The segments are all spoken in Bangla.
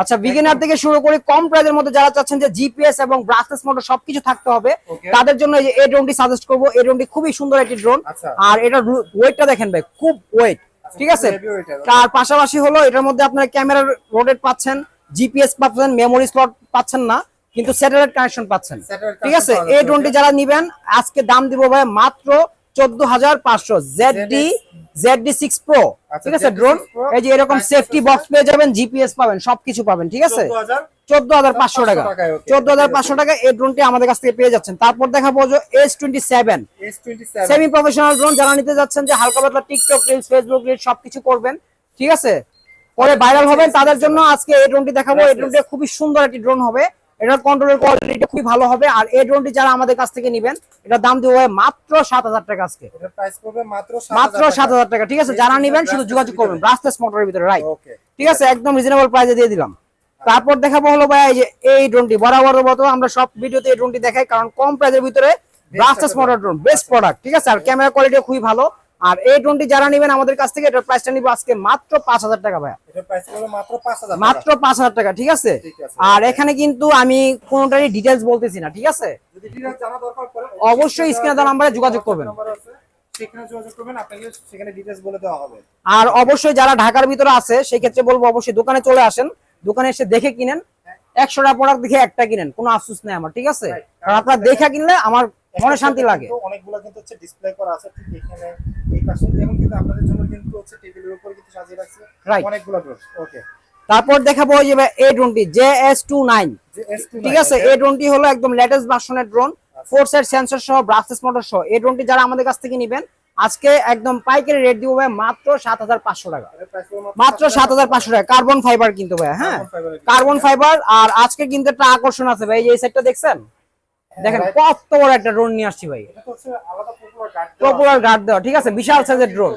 আচ্ছা বিগিনার থেকে শুরু করে কম প্রাইজের মধ্যে যারা চাচ্ছেন যে জিপিএস এবং ব্রাসলেস মোটর সবকিছু থাকতে হবে তাদের জন্য এই ড্রোনটি সাজেস্ট করব। এই ড্রোনটি খুবই সুন্দর একটি ড্রোন আচ্ছা। আর এটা ওয়েটটা দেখেন ভাই খুব ওয়েট ঠিক আছে। তার পাশাপাশি হলো এটার মধ্যে আপনার ক্যামেরার রোটেট পাচ্ছেন জিপিএস পাচ্ছেন মেমোরি স্লট পাচ্ছেন না কিন্তু স্যাটেলাইট কানেকশন পাচ্ছেন। ঠিক আছে? এই ড্রোনটি যারা নিবেন আজকে দাম দিব ভাই মাত্র চোদ্দ হাজার পাঁচশো জেডডি জেডডি সিক্স প্রো আচ্ছা, ঠিক আছে ড্রোন এই যে এরকম সেফটি বক্স পেয়ে যাবেন জিপিএস পাবেন সবকিছু পাবেন ঠিক আছে? চোদ্দ হাজার পাঁচশো টাকা। চোদ্দ হাজার পাঁচশো টাকা এই ড্রোনটি আমাদের কাছ থেকে পেয়ে যাচ্ছেন। তারপর দেখাবো যে S twenty seven semi professional drone যারা নিতে যাচ্ছেন যে হালকা পাতলা টিকটক রিলস ফেসবুক রিলস সবকিছু করবেন ঠিক আছে? পরে ভাইরাল হবেন তাদের জন্য আজকে এই ড্রোনটি দেখাবো। এই ড্রোনটি খুবই সুন্দর একটি ড্রোন হবে। এটার কন্ট্রোলের কোয়ালিটি খুবই ভালো হবে। আর এই ড্রোনটি যারা আমাদের কাছ থেকে নেবেন এটার দাম দিব মাত্র সাত হাজার টাকা আজকে। এটার প্রাইস পড়বে মাত্র মাত্র সাত হাজার টাকা। ঠিক আছে যারা নেবেন শুধু যোগাযোগ করবেন ব্রাসলেস মোটরের ভিতরে রাইট ঠিক আছে একদম রিজনেবল প্রাইসে দিয়ে দিলাম। তারপর দেখাবো হলো ভাই এই যে এই ড্রোনটি বরাবর মতো আমরা সব ভিডিওতে এই ড্রোনটি দেখাই কারণ কম প্রাইসের ভিতরে brushless motor drone best product ঠিক আছে আর ক্যামেরা কোয়ালিটি খুবই ভালো। আর এই ড্রোনটি যারা নেবেন আমাদের কাছ থেকে এটার প্রাইসটা নিব আজকে মাত্র পাঁচ হাজার টাকা ভাই মাত্র পাঁচ হাজার টাকা। ঠিক আছে? আর এখানে কিন্তু আমি কোনোটারই ডিটেলস বলতেছি না ঠিক আছে? অবশ্যই স্ক্রিনে দেওয়া নাম্বারে যোগাযোগ করবেন। আর অবশ্যই যারা ঢাকার ভিতরে আছে সেই ক্ষেত্রে বলব অবশ্যই দোকানে চলে আসেন। দোকানে এসে দেখে কিনেন। একশোটা প্রোডাক্ট দেখে একটা কিনেন কোনো আফসোস নেই আমার ঠিক আছে? আপনার দেখা কিনলে আমার মনে শান্তি লাগে। অনেকগুলো কিন্তু হচ্ছে ডিসপ্লে করা আছে ঠিক এখানে এই পাশে এবং কিন্তু আপনাদের জন্য কিন্তু হচ্ছে টেবিলের উপর কিন্তু সাজিয়ে রাখছে Right. অনেকগুলো ড্রোন ওকে তারপর দেখাবো যে এই ড্রোনটি জে এস টু নাইন যে S2 ঠিক আছে এই ড্রোনটি হলো একদম লেটেস্ট ভার্সনের ড্রোন ফোর সাইড সেন্সর সহ ব্রাসেস মোটর সহ। এই ড্রোনটি যারা আমাদের কাছ থেকে নেবেন আজকে একদম পাইকারি রেট দিব ভাই মাত্র সাত হাজার পাঁচশো টাকা। মাত্র সাত হাজার পাঁচশো টাকা। কার্বন ফাইবার কিন্তু ভাই হ্যাঁ? কার্বন ফাইবার আর আজকে কিন্তু একটা আকর্ষণ আছে ভাই এই সেটটা দেখছেন? দেখেন কত বড় একটা ড্রোন নিয়ে আসছি ভাই। পপুলার গার্ড দেওয়া ঠিক আছে বিশাল সাইজের ড্রোন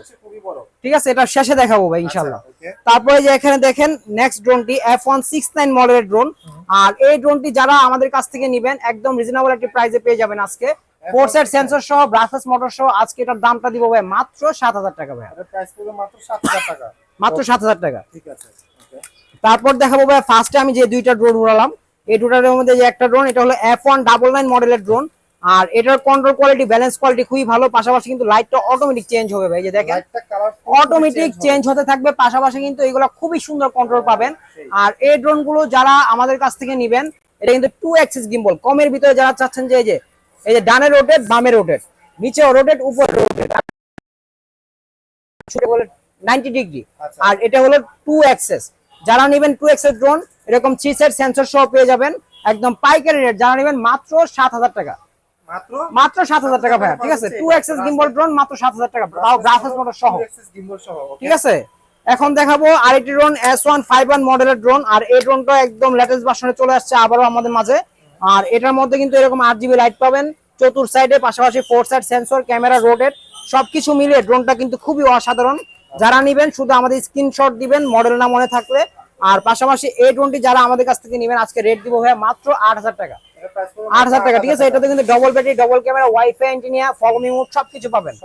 ঠিক আছে এটা শেষে দেখাবো ভাই ইনশাল্লাহ আচ্ছা, তারপরে যে এখানে দেখেন নেক্সট ড্রোনটি এফ ওয়ান সিক্স নাইন মডেলের ড্রোন আর এই ড্রোনটি যারা আমাদের কাছ থেকে নিবেন একদম রিজনেবল একটি প্রাইসে পেয়ে যাবেন আজকে। ফোর সেন্সর সহ ব্রাসেস মোটর সহ আজকে এটার দামটা দিব ভাই মাত্র সাত হাজার টাকা ভাই। এটার প্রাইস পড়বে মাত্র 7000 টাকা। মাত্র সাত হাজার টাকা। ঠিক আছে তারপর দেখাবো ভাই ফার্স্টে আমি যে দুইটা ড্রোন উড়ালাম এই দুটার মধ্যে যে একটা ড্রোন এটা হলো এফ ওয়ান ডাবল নাইন মডেলের ড্রোন আর এটার কন্ট্রোল কোয়ালিটি ব্যালেন্স কোয়ালিটি খুবই ভালো পাশাপাশি কিন্তু লাইটটা অটোমেটিক চেঞ্জ হবে ভাই যে দেখেন। অটোমেটিক চেঞ্জ হতে থাকবে পাশাপাশি কিন্তু এগুলো খুবই সুন্দর কন্ট্রোল পাবেন। আর এই ড্রোনগুলো যারা আমাদের কাছ থেকে নিবেন এটা কিন্তু টু অ্যাক্সিস গিম্বল কমের ভিতরে যারা চাচ্ছেন যে এই যে এই যে ডানে রোটেট বামে রোটেট নিচে রোটেট উপরে রোটেট বলে নাইনটি ডিগ্রি। আর এটা হলো টু অ্যাক্সেস যারা নেবেন টু অ্যাক্সেস ড্রোন এরকম থ্রি সেট সেন্সর সহ পেয়ে যাবেন। একদম পাইকারি রেট যারা নেবেন মাত্র সাত হাজার টাকা। মাত্র? সাত হাজার টাকা ভাইয়া ঠিক আছে? টু অ্যাক্সেস গিম্বল ড্রোন মাত্র সাত হাজার টাকা। তাও গ্রাফিক্স মোটর সহ? ঠিক আছে? এখন দেখাবো আরেকটি drone S one five one মডেলের ড্রোন আর এই ড্রোনটা একদম লেটেস্ট ভার্সনে চলে আসছে আবারও আমাদের মাঝে। আর এটার মধ্যে কিন্তু এরকম আট জিবি লাইট পাবেন। চতুর সাইডে পাশাপাশি four side sensor camera rotate সবকিছু মিলিয়ে ড্রোনটা কিন্তু খুবই অসাধারণ। যারা নিবেন শুধু আমাদের স্ক্রিনশট দিবেন মডেল না মনে থাকলে আর পাশাপাশি এই ড্রোনটি যারা আমাদের কাছ থেকে নিবেন আজকে রেট দিব ভাইয়া মাত্র আট হাজার টাকা। আট হাজার টাকা ঠিক আছে? এটাতে কিন্তু double battery double camera wifi engineer follow me mode সবকিছু পাবেন।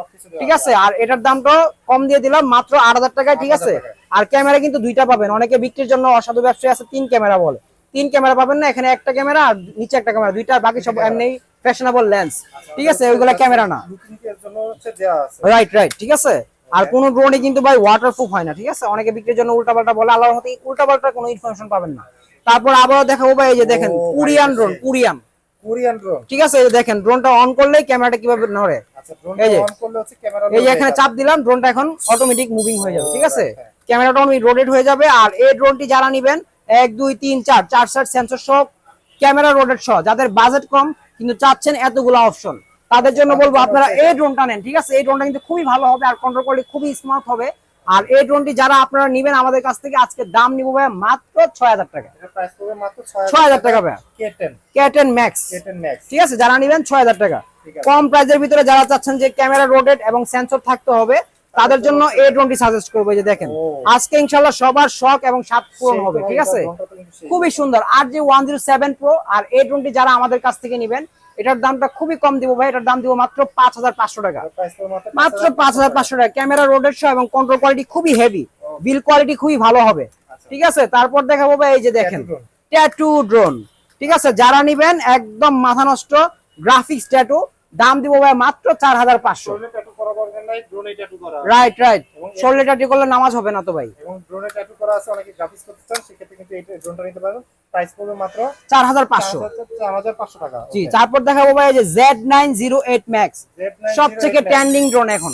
ঠিক আছে? আর এটার দামটা কম দিয়ে দিলাম মাত্র আট হাজার টাকায় ঠিক আছে? আর ক্যামেরা কিন্তু দুইটা পাবেন। অনেকে বিক্রির জন্য অসাধু ব্যবসায়ী আছে তিন ক্যামেরা বলে। তিন ক্যামেরা পাবেন না এখানে একটা ক্যামেরা আর নিচে একটা ক্যামেরা দুইটা বাকি সব এমনি ফ্যাশনেবল লেন্স ঠিক আছে? ওইগুলা ক্যামেরা না। রাইট রাইট ঠিক আছে? আর কোন ড্রোনই কিন্তু ভাই ওয়াটারপ্রুফ হয় না ঠিক আছে? অনেকে বিক্রির জন্য উল্টাপাল্টা বলে আল্লাহর মতে উল্টাপাল্টা কোনো ইনফরমেশন পাবেন না। তারপর আবারও দেখাবো ভাই এই যে দেখেন Korean drone. Korean Korean drone ঠিক আছে এই যে দেখেন ড্রোনটা অন করলেই ক্যামেরাটা কীভাবে নড়ে? আচ্ছা এই যে। অন করলে হচ্ছে ক্যামেরা এই যে এখানে চাপ দিলাম ড্রোনটা এখন অটোমেটিক মুভিং হয়ে যাবে ঠিক আছে? ক্যামেরাটা রোটেট হয়ে যাবে আর এই ড্রোনটি যারা নিবেন এক দুই তিন চার চার সাইড সেন্সর সহ ক্যামেরা রোটেট সহ যাদের বাজেট কম কিন্তু চাচ্ছেন এতগুলো অপশন তাদের জন্য বলব আপনারা এই ড্রোনটা নেন ঠিক আছে? এই ড্রোনটা কিন্তু খুবই ভালো হবে আর কন্ট্রোল কোয়ালিটি খুবই স্মার্ট হবে। আর এই ড্রোনটি যারা আপনারা নিবেন আমাদের কাছ থেকে আজকে দাম নিবো ভাই মাত্র ছয় হাজার টাকা। ছয় হাজার টাকা ভাই K10 ক্যাটেন ম্যাক্স ঠিক আছে? যারা নিবেন ছয় হাজার টাকা। কম প্রাইজের ভিতরে যারা চাচ্ছেন যে ক্যামেরা রোটেট এবং সেন্সর থাকতে হবে তাদের জন্য এই ড্রোনটি সাজেস্ট করব যে দেখেন। আজকে ইনশাল্লাহ সবার শখ এবং স্বাদ পূরণ হবে ঠিক আছে। খুবই সুন্দর। আর যে ওয়ান জিরো সেভেন প্রো আর এই ড্রোনটি যারা আমাদের কাছ থেকে নিবেন এটার দামটা খুবই কম দিব ভাই এটার দাম দিব মাত্র পাঁচ হাজার পাঁচশো টাকা। মাত্র পাঁচ হাজার পাঁচশো টাকা। ক্যামেরা রোডের সহ এবং কন্ট্রোল কোয়ালিটি খুবই হেভি বিল কোয়ালিটি খুবই ভালো হবে। ঠিক আছে? তারপর দেখাবো ভাই এই যে দেখেন। ট্যাটু ড্রোন ঠিক আছে? যারা নিবেন একদম মাথা নষ্ট গ্রাফিক্স ট্যাটু দাম দিব ভাই মাত্র চার হাজার পাঁচশো। রাইট রাইট শরীরে ট্যাটু করলে নামাজ হবে না তো ভাই। এবং ড্রোনে ট্যাটু করা আছে অনেকে গ্রাফিক্স করতে চান সেক্ষেত্রে কিন্তু এই ড্রোনটা নিতে পারেন। প্রাইস পড়বে মাত্র চার হাজার পাঁচশো। চার হাজার পাঁচশো টাকা জি তারপর দেখাবো ভাই এই যে Z nine zero eight max Z908 সব থেকে ট্রেন্ডিং ড্রোন এখন।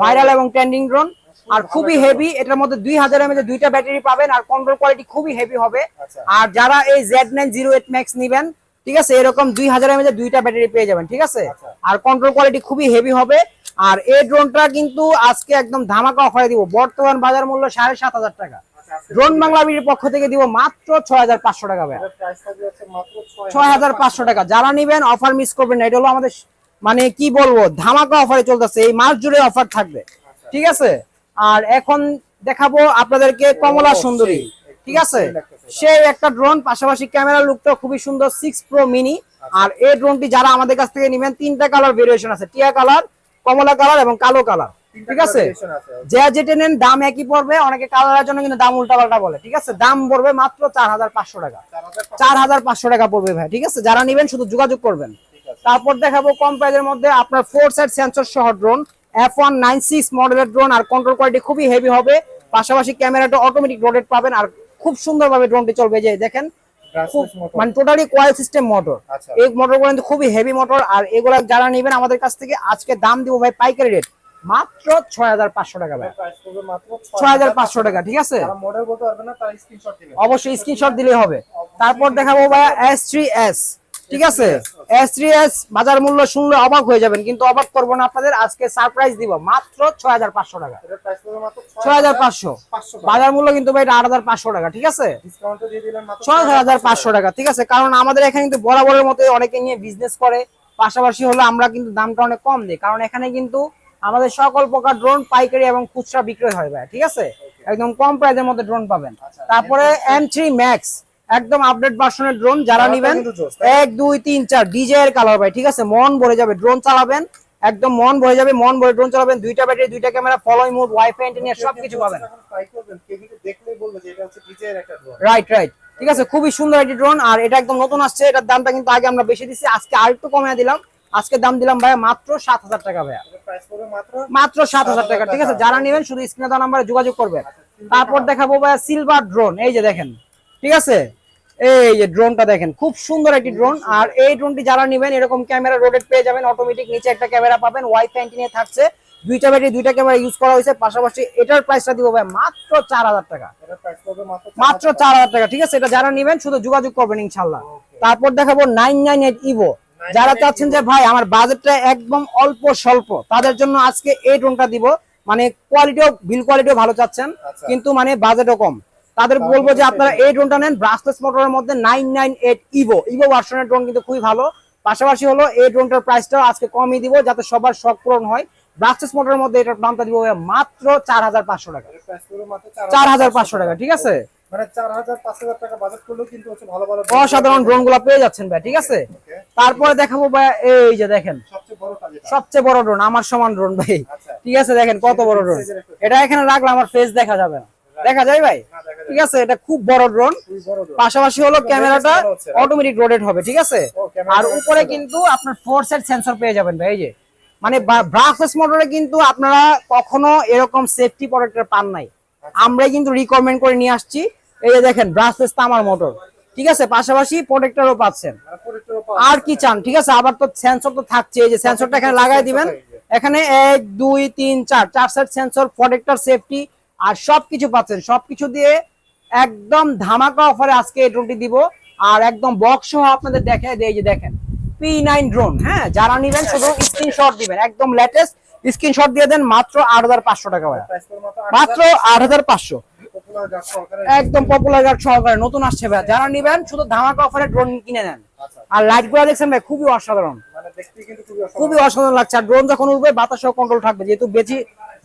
ভাইরাল এবং ট্রেন্ডিং ড্রোন আর খুবই হেভি এটার মধ্যে দুই হাজার এমএজ দুইটা ব্যাটারি পাবেন আর কন্ট্রোল কোয়ালিটি খুবই হেভি হবে। আচ্ছা। আর যারা এই Z nine zero eight max নিবেন ঠিক আছে এরকম দুই হাজার এমএজ দুইটা ব্যাটারি পেয়ে যাবেন ঠিক আছে? আচ্ছা। আর কন্ট্রোল কোয়ালিটি খুবই হেভি হবে। আর এই ড্রোনটা কিন্তু আজকে একদম ধামাকা অফারে দিব। বর্তমান বাজার মূল্য সাড়ে সাত হাজার টাকা। ড্রোন বাংলা বিডির পক্ষ থেকে দিব মাত্র ছয় হাজার পাঁচশো টাকা ভাই ছয় হাজার পাঁচশো টাকা। যারা নিবেন অফার মিস করবেন না। এটা হলো আমাদের মানে কি বলব ধামাকা অফারে চলতেছে। এই মাস জুড়ে অফার থাকবে। ঠিক আছে? আর এখন দেখাবো আপনাদেরকে কমলা সুন্দরী। ঠিক আছে? সেই একটা ড্রোন পাশাপাশি ক্যামেরা লুকটা খুবই সুন্দর সিক্স প্রো মিনি আর এই ড্রোনটি যারা আমাদের কাছ থেকে নেবেন তিনটা কালার ভেরিয়েশন আছে। টিয়া কালার কমলা কালার এবং কালো কালার ঠিক আছে। যে যেটা নেন দাম একই পড়বে অনেকে কালারের জন্য কিন্তু দাম উল্টা পাল্টা বলে ঠিক আছে? দাম পড়বে মাত্র চার হাজার পাঁচশো টাকা। চার হাজার পাঁচশো টাকা পড়বে ভাই ঠিক আছে? যারা নেবেন শুধু যোগাযোগ করবেন। তারপর দেখাবো কম প্রাইজের মধ্যে আপনার ফোর সাইড সেন্সর সহ drone F one nine six মডেলের ড্রোন আর কন্ট্রোল কোয়ালিটি খুবই হেভি হবে। পাশাপাশি ক্যামেরাটা অটোমেটিক রোটেট পাবেন আর খুব সুন্দরভাবে ড্রোনটি চলবে যে দেখেন মানে টোটালি কয়েল সিস্টেম মোটর। এই মোটরগুলো কিন্তু খুবই হেভি মোটর আর এগুলা যারা নেবেন আমাদের কাছ থেকে আজকে দাম দিব ভাই পাইকারি রেট মাত্র ছয় হাজার পাঁচশো টাকা ভাই। ছয় হাজার পাঁচশো টাকা ঠিক আছে। অবশ্যই স্ক্রিনশট দিলেই হবে। তারপর দেখাবো ভাই এস থ্রি এস ঠিক আছে? এস থ্রি এস বাজার মূল্য শুনলে অবাক হয়ে যাবেন কিন্তু অবাক করব না আপনাদের আজকে সারপ্রাইজ দিব। মাত্র ছয় হাজার পাঁচশো টাকা। ছয় হাজার পাঁচশো। বাজার মূল্য কিন্তু ভাই আট হাজার পাঁচশো টাকা ঠিক আছে? ছয় হাজার পাঁচশো টাকা ঠিক আছে? কারণ আমাদের এখানে কিন্তু বরাবরের মতো অনেকে নিয়ে বিজনেস করে। পাশাপাশি হলো আমরা কিন্তু দামটা অনেক কম দিই কারণ এখানে কিন্তু আমাদের সকল প্রকার ড্রোন পাইকারি এবং খুচরা বিক্রয় হয় ভাই ঠিক আছে? একদম কম প্রাইসের মধ্যে ড্রোন পাবেন। আচ্ছা, তারপরে এম থ্রি ম্যাক্স একদম আপডেট ভার্সনের ড্রোন যারা নিবেন এক দুই তিন চার ডিজে এর কালার ভাই ঠিক আছে? মন ভরে যাবে ড্রোন চালাবেন একদম মন ভরে যাবে মন ভরে ড্রোন চালাবেন দুইটা ব্যাটারি দুইটা camera follow mode wifi internet সবকিছু পাবেন। রাইট রাইট ঠিক আছে? খুবই সুন্দর একটি ড্রোন আর এটা একদম নতুন আসছে এটার দামটা কিন্তু আগে আমরা বেশি দিচ্ছি আজকে আরেকটু কমে দিলাম। আজকে দাম দিলাম ভাইয়া মাত্র সাত হাজার টাকা ভাইয়া। পড়বে মাত্র? সাত হাজার টাকা ঠিক আছে? যারা নেবেন শুধু স্ক্রিনে দেওয়া নাম্বারে যোগাযোগ করবেন। তারপর দেখাবো ভাইয়া সিলভার ড্রোন এই যে দেখেন ঠিক আছে? এই যে ড্রোনটা দেখেন খুব সুন্দর একটি ড্রোন আর এই ড্রোনটি যারা নেবেন এরকম ক্যামেরা রোটেট পেয়ে যাবেন অটোমেটিক নিচে একটা ক্যামেরা পাবেন ওয়াইফাই নিয়ে থাকছে। দুইটা ব্যাটারি দুইটা ক্যামেরা ইউজ করা হয়েছে পাশাপাশি এটার প্রাইসটা দিব ভাই মাত্র চার হাজার টাকা। মাত্র চার হাজার টাকা। ঠিক আছে? এটা যারা নেবেন শুধু যোগাযোগ করবেন ইনশাল্লাহ তারপর দেখাবো নাইন নাইন এইট ইভো যারা চাচ্ছেন যে ভাই আমার বাজেটটা একদম অল্প স্বল্প তাদের জন্য আজকে এই ড্রোনটা দিব। মানে কোয়ালিটিও বিল কোয়ালিটিও ভালো চাচ্ছেন আচ্ছা। কিন্তু মানে বাজেটও কম। তাদের বলব যে আপনারা এই ড্রোনটা নেন ব্রাসলেস মোটরের মধ্যে nine nine eight evo evo ভার্সনের ড্রোন কিন্তু খুবই ভালো। পাশাপাশি হলো এই ড্রোনটার প্রাইসটাও আজকে কমই দিব যাতে সবার শখ পূরণ হয়। ব্রাসলেস মোটরের মধ্যে এটার দামটা দিব মাত্র চার হাজার পাঁচশো টাকা। চার হাজার পাঁচশো টাকা ঠিক আছে? মানে চার হাজার পাঁচ হাজার টাকা বাজেট করলেও কিন্তু হচ্ছে ভালো ভালো অসাধারণ ড্রোনগুলা পেয়ে যাচ্ছেন ভাই ঠিক আছে? তারপরে দেখাবো ভাই এই যে দেখেন। সবচেয়ে বড়টা যেটা সবচেয়ে বড় ড্রোন আমার সমান ড্রোন ভাই। আচ্ছা। ঠিক আছে দেখেন কত বড় ড্রোন এটা এখানে রাখলে আমার ফেস দেখা যাবে না। দেখা যায় ভাই? ঠিক আছে এটা খুব বড় ড্রোন। পাশাপাশি হলো ক্যামেরাটা? অটোমেটিক রোটেট হবে ঠিক আছে? আর উপরে কিন্তু আপনার ফোর সাইড সেন্সর পেয়ে যাবেন ভাই এই যে। মানে ব্রাসলেস মোটরে কিন্তু আপনারা কখনো এরকম সেফটি প্রোটেক্টর পান নাই। আমরাই কিন্তু রিকমেন্ড করে নিয়ে আসছি। এই যে দেখেন ব্রাসলেস তামার মোটর ঠিক আছে? পাশাপাশি প্রোটেক্টরও পাচ্ছেন। আর কি চান? ঠিক আছে? আবার তো সেন্সর তো থাকছে। এই যে সেন্সরটা এখানে লাগাই দিবেন। এখানে এক দুই তিন চার চার সেট সেন্সর প্রোটেক্টর সেফটি আর সবকিছু পাচ্ছেন। সবকিছু দিয়ে একদম ধামাকা অফারে আজকে এই ড্রোনটি দিব। আর একদম বক্স সহ আপনাদের দেখে দেয় যে দেখেন পি নাইন ড্রোন হ্যাঁ? যারা নিবেন শুধু স্ক্রিনশট দিবেন। একদম লেটেস্ট স্ক্রিনশট দিয়ে দেন মাত্র আট হাজার পাঁচশো টাকা। মাত্র আট হাজার পাঁচশো। একদম পপুলার গার্ড সহকারে নতুন আসছে ভাইয়া। যারা নিবেন শুধু ধামাকা অফারে ড্রোন কিনে নেন। আচ্ছা। আর লাইটগুলো দেখছেন ভাই খুবই অসাধারণ। মানে দেখতে কিন্তু খুবই অসাধারণ। লাগছে। আর ড্রোন যখন উঠবে বাতাসেও কন্ট্রোল থাকবে যেহেতু বেশি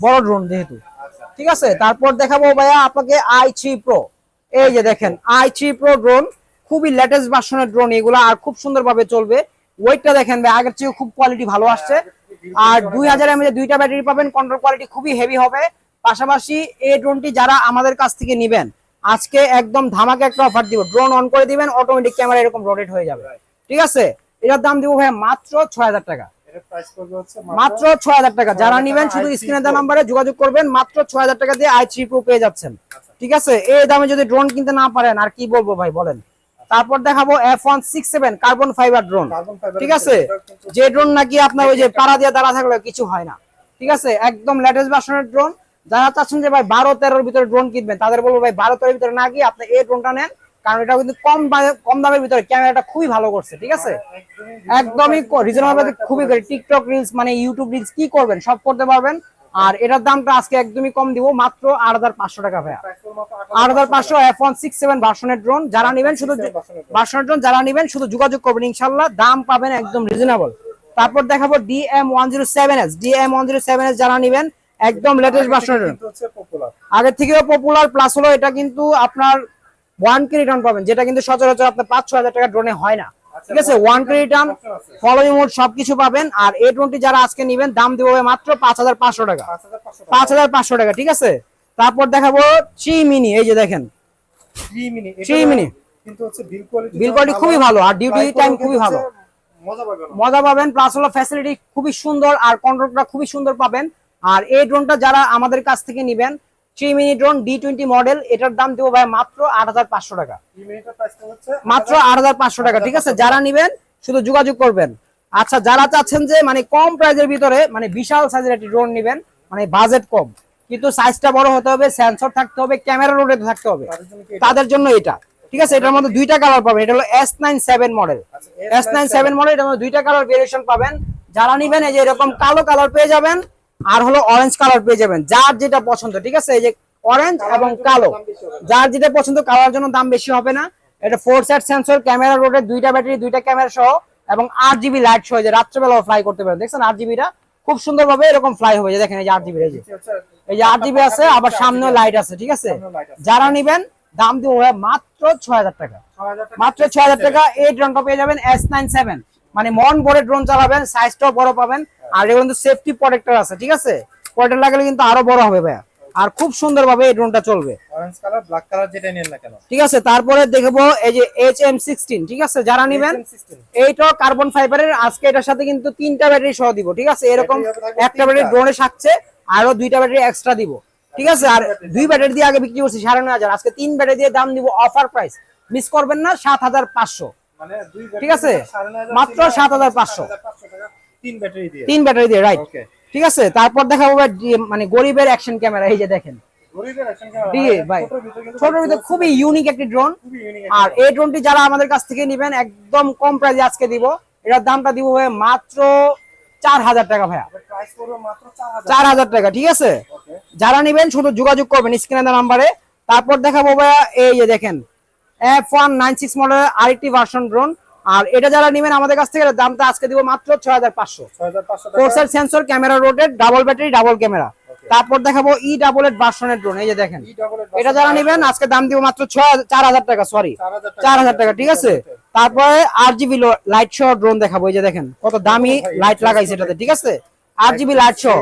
বড় ড্রোন যেহেতু। আচ্ছা। ঠিক আছে? তারপর দেখাবো ভাইয়া আপনাকে আই থ্রি প্রো এই যে দেখেন আই থ্রি প্রো ড্রোন খুবই লেটেস্ট ভার্সনের ড্রোন এগুলো আর খুব সুন্দরভাবে চলবে। ওয়েটটা দেখেন ভাই আগের চেয়ে খুব কোয়ালিটি ভালো আসছে। আর দুই হাজার এমএজ দুইটা ব্যাটারি পাবেন কন্ট্রোল কোয়ালিটি খুবই হেভি হবে। পাশাপাশি এই ড্রোনটি যারা আমাদের কাছ থেকে নিবেন আজকে একদম ধামাকে একটা অফার দিব। ড্রোন অন করে দিবেন অটোমেটিক ক্যামেরা এরকম রোটেট হয়ে যাবে। ঠিক আছে? এটার দাম দিব ভাই মাত্র ছয় হাজার টাকা। মাত্র ছয় হাজার টাকা। যারা নিবেন শুধু i3 স্ক্রিনে দেওয়া নাম্বারে যোগাযোগ করবেন মাত্র ছয় হাজার টাকা দিয়ে আই থ্রি প্রো পেয়ে যাচ্ছেন। ঠিক আছে? এই দামে যদি ড্রোন কিনতে না পারেন আর কি বলব ভাই বলেন? তারপর দেখাবো F one six seven carbon fibre drone ঠিক আছে? যে ড্রোন নাকি আপনার ওই যে পাড়া দিয়ে দাঁড়া থাকলে কিছু হয় না। ঠিক আছে? একদম লেটেস্ট ভার্সনের ড্রোন যারা চাচ্ছেন যে ভাই বারো তেরোর ভিতরে ড্রোন কিনবেন তাদের বলব ভাই বারো তেরোর ভিতরে না গিয়ে আপনি এই ড্রোনটা নেন কারণ এটা কিন্তু কম কম দামের ভিতরে ক্যামেরাটা খুবই ভালো করছে ঠিক আছে? একদমই রিজনেবল খুবই টিকটক রিলস মানে ইউটিউব রিলস কি করবেন সব করতে পারবেন। আর এটার দামটা আজকে একদমই কম দিব মাত্র আট হাজার পাঁচশো টাকা ভাইয়া। আট হাজার পাঁচশো এফ ওয়ান সিক্স সেভেন ভার্সনের ড্রোন যারা নেবেন শুধু ভার্সনের ড্রোন যারা নেবেন শুধু যোগাযোগ করবেন ইনশাল্লাহ দাম পাবেন একদম রিজনেবল তারপর দেখাবো DM one zero seven S DM one zero seven S যারা নেবেন একদম লেটেস্ট পপুলার আগের থেকেও পপুলার প্লাস হলো এটা কিন্তু আপনার ওয়ান কে রিটার্ন পাবেন যেটা কিন্তু সচরাচর আপনার পাঁচ ছ হাজার টাকা ড্রোনে হয় না। ঠিক আছে? One key return following mode সবকিছু পাবেন আর এ টোয়েন্টি যারা আজকে নেবেন দাম দিব মাত্র পাঁচ হাজার পাঁচশো টাকা। পাঁচ হাজার পাঁচশো টাকা। ঠিক আছে? তারপর দেখাবো থ্রি মিনি এই যে দেখেন। থ্রি মিনি বিল কোয়ালিটি খুবই ভালো, আর duty time খুবই ভালো। মজা পাবেন। প্লাস হলো ফ্যাসিলিটি খুবই সুন্দর আর কন্ট্রোলটা খুবই সুন্দর পাবেন। আর এই ড্রোনটা যারা আমাদের কাছ থেকে নেবেন three mini drone D twenty model এটার দাম দিব ভাই মাত্র আট হাজার পাঁচশো টাকা। মাত্র আট হাজার পাঁচশো টাকা ঠিক আছে? যারা নিবেন শুধু যোগাযোগ করবেন। আচ্ছা যারা চাচ্ছেন যে মানে কম প্রাইজের ভিতরে মানে বিশাল সাইজের একটি ড্রোন নিবেন মানে বাজেট কম। কিন্তু সাইজটা বড় হতে হবে সেন্সর থাকতে হবে ক্যামেরা রোডে থাকতে হবে। তাদের জন্য এটা? ঠিক আছে? এটার মধ্যে দুইটা কালার পাবেন। এটা হলো S nine seven model S nine seven model এটার মধ্যে দুইটা কালার ভেরিয়েশন পাবেন। যারা নিবেন এই যে এরকম কালো কালার পেয়ে যাবেন আর হলো অরেঞ্জ কালার পেয়ে যাবেন। যার যেটা পছন্দ, ঠিক আছে? এই যে অরেঞ্জ এবং কালো। যার যেটা পছন্দ, কালার জন্য দাম বেশি হবে না। এটা ফোর সাইড সেন্সর ক্যামেরা রোডের দুইটা ব্যাটারি দুইটা ক্যামেরা সহ, এবং আট জিবি লাইট সহ যে রাত্রেবেলাও ফ্লাই করতে পারেন। দেখছেন, আট জিবিটা খুব সুন্দরভাবে এরকম ফ্লাই হবে দেখেন, এই যে আট জিবি এই যে। এই যে আট জিবি আছে, আবার সামনেও লাইট আছে, ঠিক আছে। যারা নিবেন, দাম ভাই মাত্র ছয় হাজার টাকা। মাত্র ছয় হাজার টাকা, এই ড্রোনটা পেয়ে যাবেন এস নাইন সেভেন মানে মন ভরে ড্রোন চালাবেন সাইজটাও বড় পাবেন। আর এগুলো কিন্তু সেফটি প্রোটেক্টর আছে ঠিক আছে? প্রোটেক্টর লাগালে কিন্তু আরও বড় হবে ভাইয়া। আর খুব সুন্দর ভাবে এই ড্রোনটা চলবে। অরেঞ্জ কালার ব্ল্যাক কালার যেটা নেন না কেন। ঠিক আছে তারপরে দেখব এই যে HM16 ঠিক আছে? যারা নেবেন এইটা কার্বন ফাইবারের আজকে এটার সাথে কিন্তু তিনটা ব্যাটারি সহ দিব ঠিক আছে? এরকম একটা ব্যাটারি ড্রোনে সাথে আরও দুইটা ব্যাটারি এক্সট্রা দিব ঠিক আছে? আর দুই ব্যাটারি দিয়ে আগে বিক্রি করছি 9500 আজকে তিন ব্যাটারি দিয়ে দাম দিব অফার প্রাইস মিস করবেন না 7500 ঠিক আছে? মাত্র 7,500 টাকা তিন ব্যাটারি দিয়ে। তিন ব্যাটারি দিয়ে রাইট ঠিক আছে? তারপর দেখাবো মানে গরিবের অ্যাকশন ক্যামেরা এই যে দেখেন। ছোট ভিতরে খুবই ইউনিক একটি ড্রোন আর এই ড্রোনটি যারা আমাদের কাছ থেকে নিবেন একদম কম প্রাইসে আজকে দিব। এটার দামটা দিব ভাই মাত্র চার হাজার টাকা ভাইয়া। প্রাইস করবে মাত্র 4000 চার হাজার টাকা ঠিক আছে? যারা নিবেন শুধু যোগাযোগ করবেন স্ক্রিনে নাম্বারে। তারপর দেখাবো ভাইয়া এই যে দেখেন এফ ওয়ান নাইন সিক্স মডেলের আরেকটি ভার্সন ড্রোন আর এটা যারা নিবেন আমাদের কাছ থেকে দামটা আজকে দিব মাত্র ছয় হাজার পাঁচশো। 6500 sensor camera rotated double battery double camera তারপর দেখাবো ই ডাবল এড ভার্সনের ড্রোন এই যে দেখেন। এর এটা যারা নিবেন আজকে দাম দিব মাত্র ছয় চার হাজার টাকা সরি চার হাজার টাকা। ঠিক আছে? তারপরে আট জিবি লাইট সহ ড্রোন দেখাবো এই যে দেখেন। কত দামি লাইট লাগাইছে এটাতে ঠিক আছে? আট জিবি লাইট সহ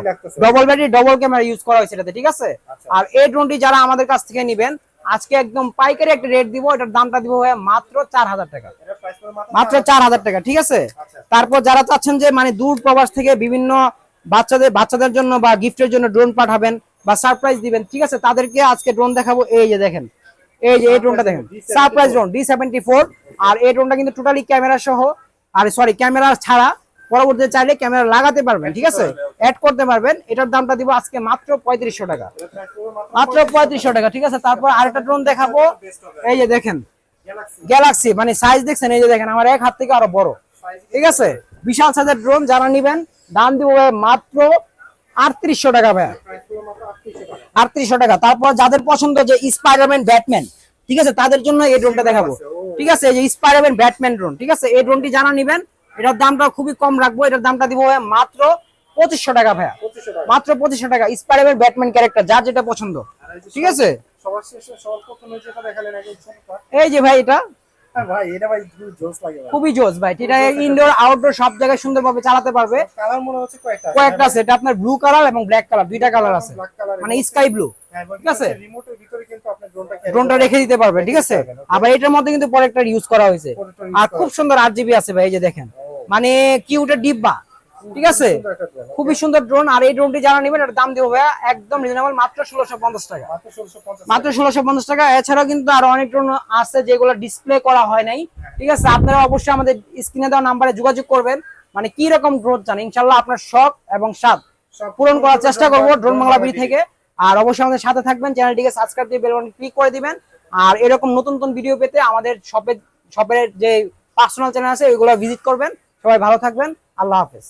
double battery double camera use করা হয়েছে এটাতে ঠিক আছে? আচ্ছা। আর এই ড্রোনটি যারা আমাদের কাছ থেকে নিবেন আজকে একদম পাইকারি একটা রেট দিব এটার দামটা দিব ভাইয়া মাত্র চার হাজার টাকা মাত্র চার হাজার টাকা ঠিক আছে? আচ্ছা। তারপর যারা চাচ্ছেন যে মানে দূর প্রবাস থেকে বিভিন্ন বাচ্চাদের বাচ্চাদের জন্য বা গিফটের জন্য ড্রোন পাঠাবেন বা সারপ্রাইজ দিবেন ঠিক আছে? তাদেরকে আজকে ড্রোন দেখাবো এই যে দেখেন। এই যে এই ড্রোনটা দেখেন। Surprise drone D seventy four আর এই ড্রোনটা কিন্তু টোটালি ক্যামেরা সহ আর সরি ক্যামেরা ছাড়া পরবর্তীতে চাইলে ক্যামেরা লাগাতে পারবেন ঠিক আছে? অ্যাড করতে পারবেন। এটার দামটা দিব আজকে মাত্র পঁয়ত্রিশশো টাকা। মাত্র পঁয়ত্রিশশো টাকা ঠিক আছে? তারপর আরেকটা ড্রোন দেখাবো। এই যে দেখেন গ্যালাক্সি মানে সাইজ দেখছেন? এই যে দেখেন আমার এক হাত থেকে আরও বড়। ঠিক আছে? বিশাল সাইজের ড্রোন যারা নিবেন দাম দিব মাত্র আটত্রিশশো টাকা ভাই। প্রাইস করবে মাত্র 3800 টাকা আটত্রিশশো টাকা। তারপর যাদের পছন্দ যে স্পাইডারম্যান ব্যাটম্যান ঠিক আছে? তাদের জন্য এই ড্রোনটা দেখাবো। ঠিক আছে? এই যে স্পাইডারম্যান ব্যাটম্যান ড্রোন ঠিক আছে? এই ড্রোনটি যারা নিবেন এটার দামটা খুবই কম রাখব এটার দামটা দিব ভাই মাত্র পঁচিশশো টাকা ভাইয়া। মাত্র পঁচিশশো টাকা স্পাইডারম্যান ব্যাটম্যান ক্যারেক্টার যার যেটা পছন্দ। এই যে ঠিক আছে? এই যে ভাই এটা? হ্যাঁ ভাই এটা ভাই খুব জোস লাগে ভাই। খুবই জোস ভাই এটা ইনডোর আউটডোর সব জায়গায় সুন্দরভাবে চালাতে পারবে। কয়েকটা আছে। এটা আপনার ব্লু কালার এবং ব্ল্যাক কালার দুইটা কালার আছে মানে স্কাই ব্লু হ্যাঁ ঠিক আছে? ড্রোনটা রেখে দিতে পারবেন ঠিক আছে? আবার এটার মধ্যে কিন্তু পরে একটা ইউজ করা হয়েছে। আর খুব সুন্দর আট জিবি আছে ভাই এই যে দেখেন। মানে কিউটের ডিব্বা ঠিক আছে? খুবই সুন্দর ড্রোন আর এই ড্রোনটি যারা নেবেন এটার দাম দিব ভাইয়া একদম রিজনেবল মাত্র ষোলোশো পঞ্চাশ টাকা। মাত্র ষোলোশো পঞ্চাশ টাকা। এছাড়াও কিন্তু আরও অনেক ড্রোন আছে যেগুলো ডিসপ্লে করা হয় নাই ঠিক আছে? আপনারা অবশ্যই আমাদের স্ক্রিনে দেওয়া নাম্বারে যোগাযোগ করবেন। মানে কি রকম ড্রোন চান? ইনশাল্লাহ আপনার শখ এবং স্বাদ পূরণ করার চেষ্টা করব ড্রোন বাংলা থেকে। আর অবশ্যই আমাদের সাথে থাকবেন, চ্যানেলটিকে সাবস্ক্রাইব দিয়ে বেল ক্লিক করে দিবেন। আর এরকম নতুন নতুন ভিডিও পেতে আমাদের শপের শপের যে পার্সোনাল চ্যানেল আছে, ওইগুলো ভিজিট করবেন। সবাই ভালো থাকবেন। আল্লাহ হাফেজ।